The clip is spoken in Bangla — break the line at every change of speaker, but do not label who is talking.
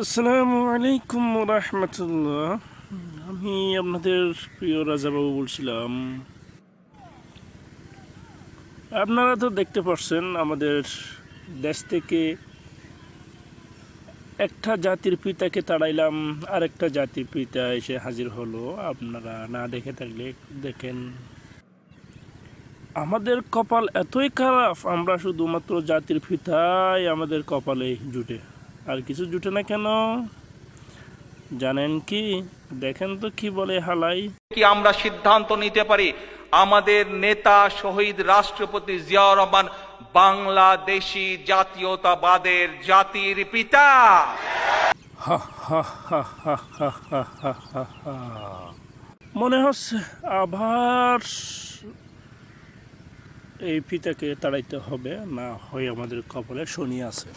আসসালামু আলাইকুম রহমতুল্লাহ। আমি আপনাদের প্রিয় রাজাবাবু বলছিলাম। আপনারা তো দেখতে পাচ্ছেন আমাদের দেশ থেকে একটা জাতির পিতাকে তাড়াইলাম, আরেকটা জাতির পিতা এসে হাজির হলো। আপনারা না দেখে থাকলে দেখেন। আমাদের কপাল এতই খারাপ, আমরা শুধুমাত্র জাতির পিতাই আমাদের কপালে জুটে। আর কিছু জুটে না কেন? জানেন কি? দেখেন তো কি বলে হালাই।
কি আমরা সিদ্ধান্ত নিতে পারি? আমাদের নেতা শহীদ রাষ্ট্রপতি জিয়াউর রহমান বাংলাদেশি জাতীয়তাবাদের জাতির পিতা।
মনে হচ্ছে আবার এই পিতাকে তাড়াইতে হবে না হয় আমাদের কপালে শনি আছে।